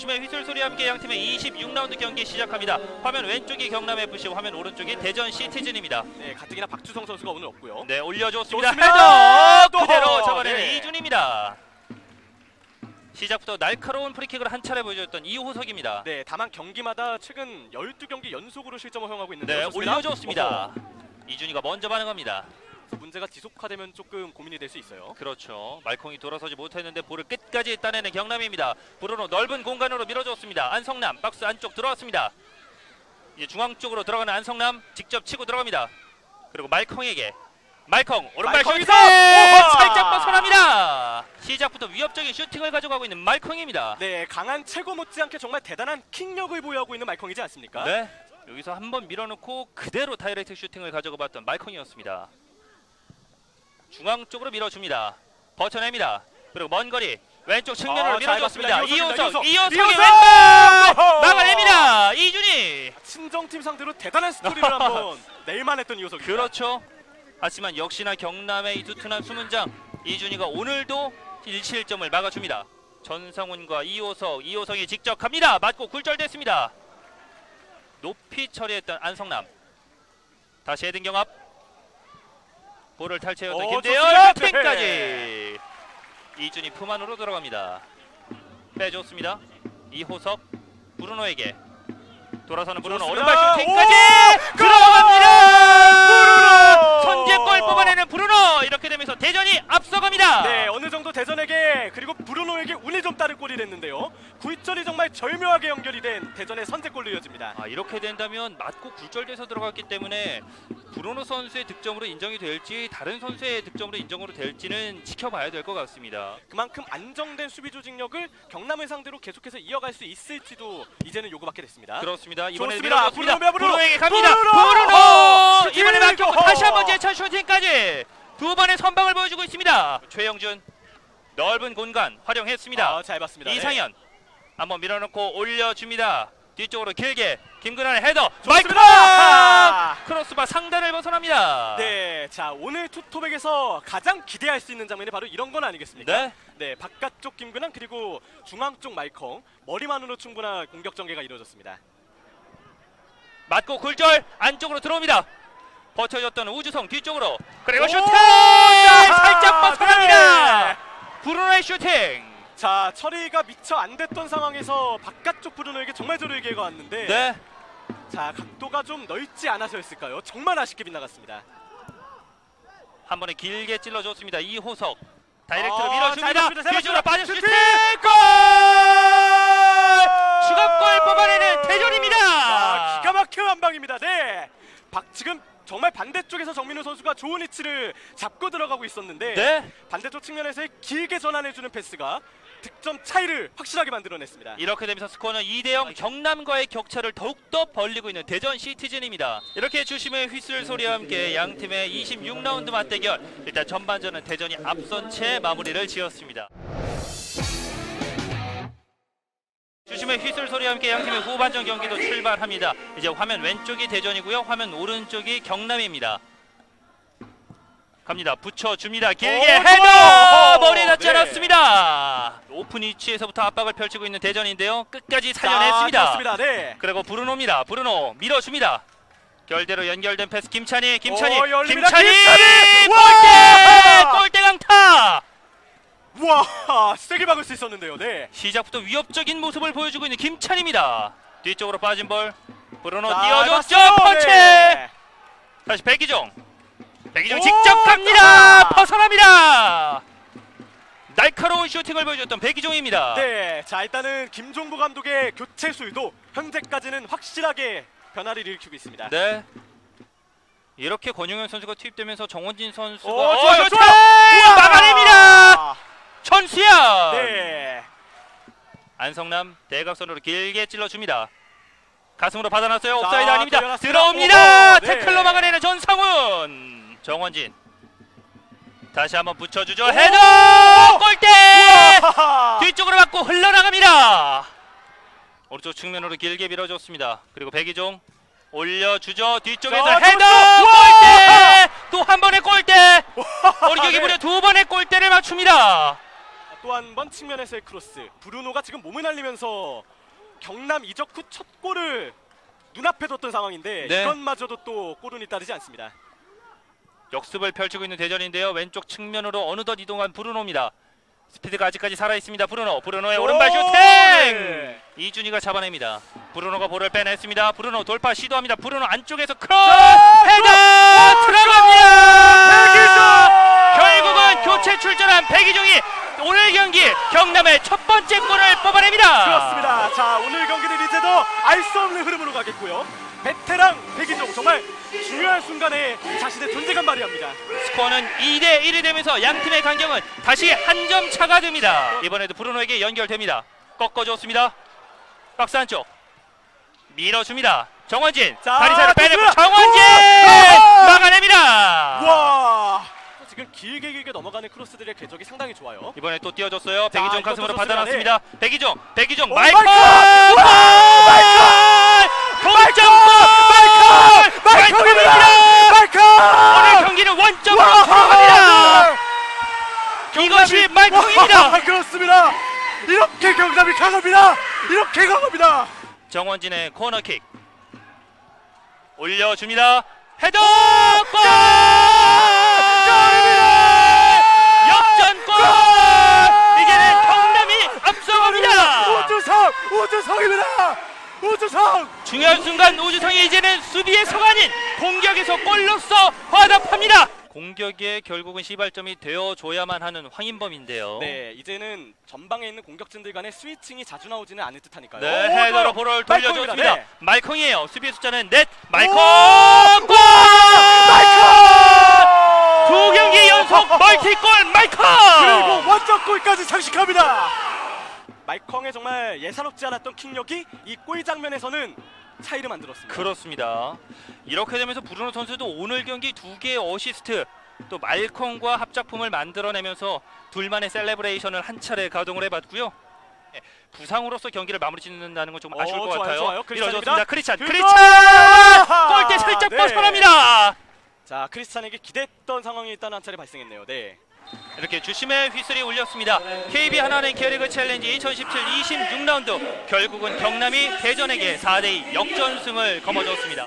주심의 휘슬 소리와 함께 양 팀의 26라운드 경기 시작합니다. 화면 왼쪽이 경남 FC, 화면 오른쪽이 대전 시티즌입니다. 네, 가뜩이나 박주성 선수가 오늘 없고요. 네, 올려줬습니다. 좋습니다. 또! 그대로 잡아내는 네. 이준입니다. 시작부터 날카로운 프리킥을 한 차례 보여줬던 이호석입니다. 네, 다만 경기마다 최근 12경기 연속으로 실점을 허용하고 있는데요. 네, 좋습니다. 올려줬습니다. 어허, 이준이가 먼저 반응합니다. 문제가 지속화되면 조금 고민이 될 수 있어요. 그렇죠. 말콩이 돌아서지 못했는데 볼을 끝까지 따내는 경남입니다. 브루노 넓은 공간으로 밀어줬습니다. 안성남 박스 안쪽 들어왔습니다. 이제 중앙 쪽으로 들어가는 안성남 직접 치고 들어갑니다. 그리고 말콩에게 말콩 오른발! 우와! 살짝 벗어납니다. 시작부터 위협적인 슈팅을 가져가고 있는 말콩입니다. 네, 강한 최고 못지않게 정말 대단한 킥력을 보유하고 있는 말콩이지 않습니까? 네. 여기서 한번 밀어넣고 그대로 다이렉트 슈팅을 가져가 봤던 말콩이었습니다. 중앙 쪽으로 밀어줍니다. 버텨냅니다. 그리고 먼 거리 왼쪽 측면으로 아, 잘 밀어줬습니다. 이호석, 이호석, 이호석의 이호석! 왼발! 막아냅니다. 이준이. 친정팀 상대로 대단한 스토리를 한번 낼만 했던 이호석입니다. 그렇죠. 하지만 역시나 경남의 이 두툼한 수문장 이준이가 오늘도 1실점을 막아줍니다. 전성훈과 이호석, 이호석이 직접 갑니다. 맞고 굴절됐습니다. 높이 처리했던 안성남. 다시 헤딩 경합. 볼을 탈취했던 오, 김대열 좋습니다. 슈팅까지. 이준이 품 안으로 들어갑니다. 빼줬습니다. 이호석 브루노에게 돌아서는 브루노. 오른발 슈팅까지 오! 들어갑니다. 브루노! 선제골 뽑아내는 브루노 이렇게 되면서 대전이 앞서갑니다. 네, 어느 정도 대전에게 그리고 브루노에게 운이 좀 따른 골이 됐는데요. 구이절이 정말 절묘하게 연결이 된 대전의 선제골로 이어집니다. 아, 이렇게 된다면 맞고 굴절돼서 들어갔기 때문에 브루노 선수의 득점으로 인정이 될지 다른 선수의 득점으로 인정으로 될지는 지켜봐야 될 것 같습니다. 그만큼 안정된 수비 조직력을 경남을 상대로 계속해서 이어갈 수 있을지도 이제는 요구받게 됐습니다. 그렇습니다. 이번에 좋습니다. 브루노입니다, 브루노. 브루노에게 갑니다. 브루노 어허! 이번에 어허! 다시 한번 제차 슈팅까지 두 번의 선방을 보여주고 있습니다. 최영준 넓은 공간 활용했습니다. 아, 잘 봤습니다. 네. 이상현 한번 밀어넣고 올려줍니다. 뒤쪽으로 길게 김근환의 헤더. 마이크 크로스바 상단을 벗어납니다. 네, 자 오늘 투톱에게서 가장 기대할 수 있는 장면이 바로 이런 건 아니겠습니까? 네. 네, 바깥쪽 김근환 그리고 중앙 쪽 마이콩 머리만으로 충분한 공격 전개가 이루어졌습니다. 맞고 굴절 안쪽으로 들어옵니다. 버텨줬던 우주성 뒤쪽으로 그리고 오! 슈팅 자, 살짝 벗어납니다. 네. 브루노의 슈팅. 자 처리가 미처 안 됐던 상황에서 바깥쪽 브루노에게 정말 저를 기회가 왔는데 네. 자 각도가 좀 넓지 않아서였을까요? 정말 아쉽게 빗나갔습니다. 한 번에 길게 찔러줬습니다. 이호석 다이렉트로 아, 잘 밀어줍니다. 잘 뒤쪽으로 봤습니다. 빠져 슈팅 슈팅! 골 뽑아내는 대전입니다. 아, 기가 막힌 한 방입니다. 네. 박 지금 정말 반대 쪽에서 정민우 선수가 좋은 위치를 잡고 들어가고 있었는데 네. 반대쪽 측면에서의 길게 전환해주는 패스가 득점 차이를 확실하게 만들어냈습니다. 이렇게 되면서 스코어는 2대0 경남과의 격차를 더욱더 벌리고 있는 대전 시티즌입니다. 이렇게 주심의 휘슬 소리와 함께 양 팀의 26라운드 맞대결 일단 전반전은 대전이 앞선 채 마무리를 지었습니다. 주심의 휘슬 소리와 함께 양 팀의 후반전 경기도 출발합니다. 이제 화면 왼쪽이 대전이고요. 화면 오른쪽이 경남입니다. 갑니다. 붙여줍니다. 길게 오, 헤더! 머리 닿지 네. 않았습니다. 오픈 위치에서부터 압박을 펼치고 있는 대전인데요. 끝까지 자, 살려냈습니다. 그렇습니다. 네. 그리고 브루노입니다. 브루노 밀어줍니다. 결대로 연결된 패스 김찬희, 김찬희, 오, 열립니다. 김찬희, 김찬희! 골대, 와! 골대 강타. 와 세게 박을 수 있었는데요. 네. 시작부터 위협적인 모습을 보여주고 있는 김찬입니다. 뒤쪽으로 빠진 볼, 브루노 맞죠? 펀치. 네. 다시 백이종, 백이종 오, 직접 갑니다. 좋다. 벗어납니다. 날카로운 슈팅을 보여줬던 백이종입니다. 네. 자 일단은 김종부 감독의 교체 수위도 현재까지는 확실하게 변화를 일으키고 있습니다. 네. 이렇게 권용현 선수가 투입되면서 정원진 선수가 오, 어. 우와! 막아냅니다. 천수야. 네. 안성남 대각선으로 길게 찔러줍니다. 가슴으로 받아놨어요. 자, 옵사이드 아닙니다. 들어갔습니다. 들어옵니다. 오호, 네. 태클로 막아내는 전상훈. 정원진. 다시 한번 붙여주죠. 오! 헤더! 골대! 우와! 뒤쪽으로 맞고 흘러나갑니다. 오른쪽 측면으로 길게 밀어줬습니다. 그리고 백이종 올려주죠. 뒤쪽에서 자, 헤더! 골대! 또 한 번의 골대! 경기 네. 무려 두 번의 골대를 맞춥니다. 또 한 번 측면에서의 크로스. 브루노가 지금 몸을 날리면서 경남 이적 후 첫 골을 눈앞에 뒀던 상황인데 네. 이것마저도 또 골운이 따르지 않습니다. 역습을 펼치고 있는 대전인데요. 왼쪽 측면으로 어느덧 이동한 브루노입니다. 스피드가 아직까지 살아 있습니다. 브루노, 브루노의 오른발 오, 슈팅! 네. 이준희가 잡아냅니다. 브루노가 볼을 빼냈습니다. 브루노 돌파 시도합니다. 브루노 안쪽에서 크로스 자, 헤더 들어갑니다. 백이종! 결국은 교체 출전한 백이종이 오늘 경기 경남의 첫 번째 골을 뽑아냅니다. 그렇습니다. 자 오늘 경기는 이제 더알수 없는 흐름으로 가겠고요. 베테랑 백이종 정말 중요한 순간에 자신의 존재감 발휘합니다. 스코어는 2대 1이 되면서 양 팀의 간격은 다시 한 점 차가 됩니다. 이번에도 브루노에게 연결됩니다. 꺾어줬습니다. 박스 안쪽 밀어줍니다. 정원진 자, 다리 사이로 빼내고. 정원진 우와! 막아냅니다. 와 길게 길게 넘어가는 크로스들의 궤적이 상당히 좋아요. 이번에 또 띄워줬어요. 자, 백이종 가슴으로. 받아놨습니다. 백이종, 백이종, 오, 마이클! 마이클! 골! 동점골! 마이클입니다. 마이클! 오늘 경기는 원점으로 돌아갑니다. 이것이 마이클입니다. 그렇습니다. 이렇게 경남이 강합니다. 이렇게 강합니다. 정원진의 코너킥 올려줍니다. 헤더 골! 이제는 경남이 앞서갑니다. 우주성, 우주성입니다. 우주성. 중요한 순간 우주성이 이제는 수비의 성 아닌 골로서 화답합니다. 공격에 결국은 시발점이 되어줘야만 하는 황인범인데요. 네, 이제는 전방에 있는 공격진들 간의 스위칭이 자주 나오지는 않을 듯하니까요. 네, 오, 헤더로. 볼을. 돌려줬습니다. 네. 말콩이에요. 수비의 숫자는 넷. 말콩! 오! 골! 두 경기 연속 멀티골 말콩! 그리고 원정골까지 장식합니다. 마이컹의 정말 예사롭지 않았던 킥력이 이 골 장면에서는 차이를 만들었습니다. 그렇습니다. 이렇게 되면서 브루노 선수도 오늘 경기 두 개의 어시스트 또 말콩과 합작품을 만들어내면서 둘만의 셀레브레이션을 한 차례 가동을 해봤고요. 네, 부상으로서 경기를 마무리 짓는다는 건좀 어, 아쉬울 것 좋아요, 같아요. 좋아요. 그 크리스찬! 골! 골대 살짝 네. 벗어납니다. 자, 크리스찬에게 기대했던 상황이 일단 한 차례 발생했네요. 네. 이렇게 주심의 휘슬이 울렸습니다. KB 하나는 캐리그 챌린지 2017 26라운드 결국은 경남이 대전에게 4대2 역전승을 거머쥐었습니다.